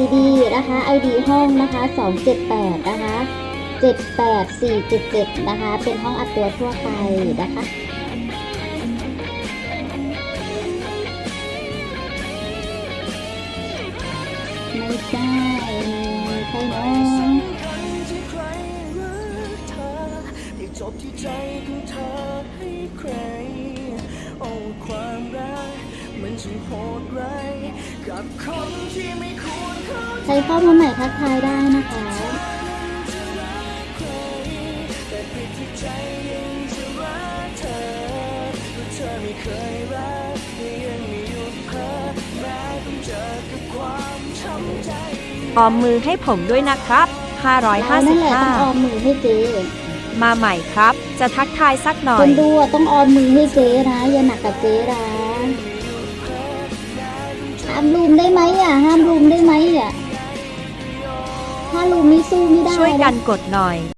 ID นะคะ ID ห้องนะคะ 278 นะคะ 78477 นะคะ เป็นห้องอัดตัวทั่วไปนะคะไม่ใช่ใช่ได้จบที่ใจของเธอให้ใคร โอ้ความรักมันช่างโหดร้ายกับคนที่ไม่ควร ใครเข้ามาใหม่ทักทายได้นะคะใครแต่ผิดที่ใจยังจะรักเธอเพราะเธอไม่เคยรักแต่ยังไม่หยุดเพ้อแม้ต้องเจอกับความช้ำใจออมมือให้ผมด้วยนะครับเรานั่นแหละต้องออมมือให้เจ๊555มาใหม่ครับ จะทักทายสักหน่อคย นดูอะต้องออมมือให้เจ๊นะอย่าหนักกับเจ๊นะห้ามลุมได้ ลูกนี้สู้ไม่ได้ ช่วยกันกดหน่อย